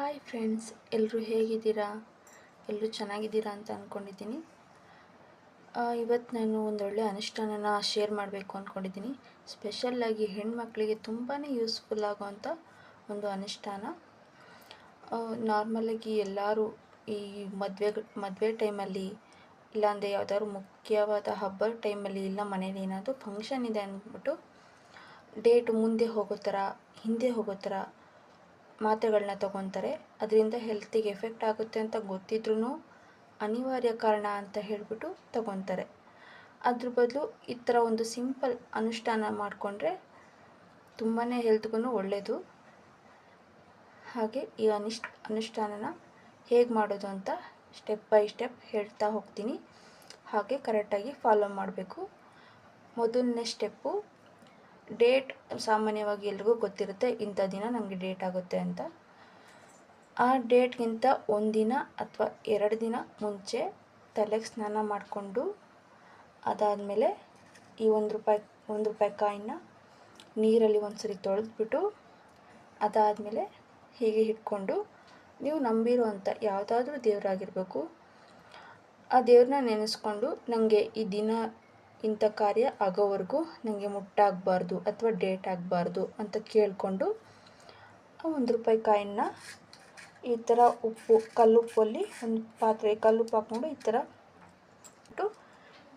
Hi friends ಎಲ್ಲರೂ ಹೇಗಿದ್ದೀರಾ? ಎಲ್ಲರೂ ಚೆನ್ನಾಗಿದ್ದೀರಾ ಅಂತ ಅಂದ್ಕೊಂಡಿದ್ದೀನಿ ಇವತ್ತು ನಾನು ಒಂದೊಳ್ಳೆ ಅನುಷ್ಠಾನನ ಶೇರ್ ಮಾಡಬೇಕು ಅಂದ್ಕೊಂಡಿದ್ದೀನಿ ಸ್ಪೆಷಲ್ಲಾಗಿ ಹೆಣ್ಮಕ್ಳಿಗೆ ತುಂಬಾ ಯೂಸ್ಫುಲ್ ಆಗೋವಂಥ ಒಂದು ಅನುಷ್ಠಾನ. ನಾರ್ಮಲಾಗಿ ಎಲ್ಲರೂ ಈ ಮದುವೆ ಮದುವೆ ಟೈಮಲ್ಲಿ ಇಲ್ಲಾಂದರೆ ಯಾವುದಾದ್ರು ಮುಖ್ಯವಾದ ಹಬ್ಬದ ಟೈಮಲ್ಲಿ ಇಲ್ಲ ಮನೇಲಿ ಏನಾದರೂ ಫಂಕ್ಷನ್ ಇದೆ ಅಂದ್ಬಿಟ್ಟು ಡೇಟ್ ಮುಂದೆ ಹೋಗೋ ಥರ, ಹಿಂದೆ ಹೋಗೋ ಥರ ಮಾತ್ರೆಗಳನ್ನ ತೊಗೊತಾರೆ. ಅದರಿಂದ ಹೆಲ್ತಿಗೆ ಎಫೆಕ್ಟ್ ಆಗುತ್ತೆ ಅಂತ ಗೊತ್ತಿದ್ರೂ ಅನಿವಾರ್ಯ ಕಾರಣ ಅಂತ ಹೇಳಿಬಿಟ್ಟು ತೊಗೊತಾರೆ. ಅದ್ರ ಬದಲು ಈ ಥರ ಒಂದು ಸಿಂಪಲ್ ಅನುಷ್ಠಾನ ಮಾಡಿಕೊಂಡ್ರೆ ತುಂಬಾ ಹೆಲ್ತ್ಗೂ ಒಳ್ಳೆಯದು ಹಾಗೆ ಈ ಅನಿಷ್ ಅನುಷ್ಠಾನನ ಹೇಗೆ ಮಾಡೋದು ಅಂತ ಸ್ಟೆಪ್ ಬೈ ಸ್ಟೆಪ್ ಹೇಳ್ತಾ ಹೋಗ್ತೀನಿ. ಹಾಗೆ ಕರೆಕ್ಟಾಗಿ ಫಾಲೋ ಮಾಡಬೇಕು. ಮೊದಲನೇ ಸ್ಟೆಪ್ಪು ಡೇಟ್ ಸಾಮಾನ್ಯವಾಗಿ ಎಲ್ರಿಗೂ ಗೊತ್ತಿರುತ್ತೆ, ಇಂಥ ದಿನ ನಮಗೆ ಡೇಟ್ ಆಗುತ್ತೆ ಅಂತ. ಆ ಡೇಟ್ಗಿಂತ ಒಂದಿನ ಅಥವಾ ಎರಡು ದಿನ ಮುಂಚೆ ತಲೆಗೆ ಸ್ನಾನ ಮಾಡಿಕೊಂಡು ಅದಾದಮೇಲೆ ಈ ಒಂದು ರೂಪಾಯಿ ಒಂದು ರೂಪಾಯಿ ಕಾಯಿನ ನೀರಲ್ಲಿ ಒಂದು ಸರಿ ತೊಳೆದ್ಬಿಟ್ಟು ಅದಾದಮೇಲೆ ಹೀಗೆ ಇಟ್ಕೊಂಡು ನೀವು ನಂಬಿರುವಂಥ ಯಾವುದಾದ್ರೂ ದೇವರಾಗಿರಬೇಕು. ಆ ದೇವ್ರನ್ನ ನೆನೆಸ್ಕೊಂಡು ನನಗೆ ಈ ದಿನ ಇಂಥ ಕಾರ್ಯ ಆಗೋವರೆಗೂ ನನಗೆ ಮುಟ್ಟಾಗಬಾರ್ದು ಅಥವಾ ಡೇಟ್ ಆಗಬಾರ್ದು ಅಂತ ಕೇಳಿಕೊಂಡು ಒಂದು ರೂಪಾಯಿ ಕಾಯಿನ ಈ ಥರ ಉಪ್ಪು, ಕಲ್ಲುಪ್ಪಲ್ಲಿ ಒಂದು ಪಾತ್ರೆ, ಕಲ್ಲುಪ್ಪು ಹಾಕ್ಕೊಂಡು ಈ ಥರ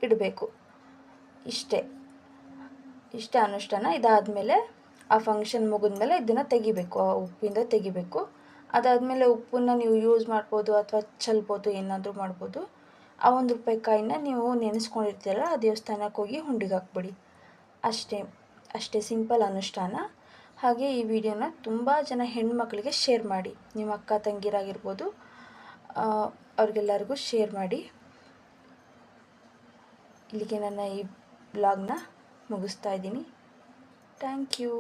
ಇಡಬೇಕು. ಇಷ್ಟೇ. ಇಷ್ಟೇ ಅನುಷ್ಠಾನ. ಇದಾದಮೇಲೆ ಆ ಫಂಕ್ಷನ್ ಮುಗಿದ್ಮೇಲೆ ಇದನ್ನು ತೆಗಿಬೇಕು. ಆ ಉಪ್ಪಿಂದ ತೆಗಿಬೇಕು. ಅದಾದಮೇಲೆ ಉಪ್ಪನ್ನ ನೀವು ಯೂಸ್ ಮಾಡ್ಬೋದು ಅಥವಾ ಚೆಲ್ಬೋದು, ಏನಾದರೂ ಮಾಡ್ಬೋದು. ಆ ಒಂದು ರೂಪಾಯಿ ಕಾಯಿನ ನೀವು ನೆನೆಸ್ಕೊಂಡಿರ್ತೀರಲ್ಲ, ಆ ದೇವಸ್ಥಾನಕ್ಕೆ ಹೋಗಿ ಹುಂಡಿಗೆ ಹಾಕ್ಬಿಡಿ. ಅಷ್ಟೇ ಅಷ್ಟೇ ಸಿಂಪಲ್ ಅನುಷ್ಠಾನ. ಹಾಗೆ ಈ ವಿಡಿಯೋನ ತುಂಬ ಜನ ಹೆಣ್ಮಕ್ಳಿಗೆ ಶೇರ್ ಮಾಡಿ. ನಿಮ್ಮ ಅಕ್ಕ ತಂಗಿರಾಗಿರ್ಬೋದು ಅವ್ರಿಗೆಲ್ಲರಿಗೂ ಶೇರ್ ಮಾಡಿ. ಇಲ್ಲಿಗೆ ನನ್ನ ಈ ಬ್ಲಾಗ್ನ ಮುಗಿಸ್ತಾ ಇದ್ದೀನಿ. Thank you.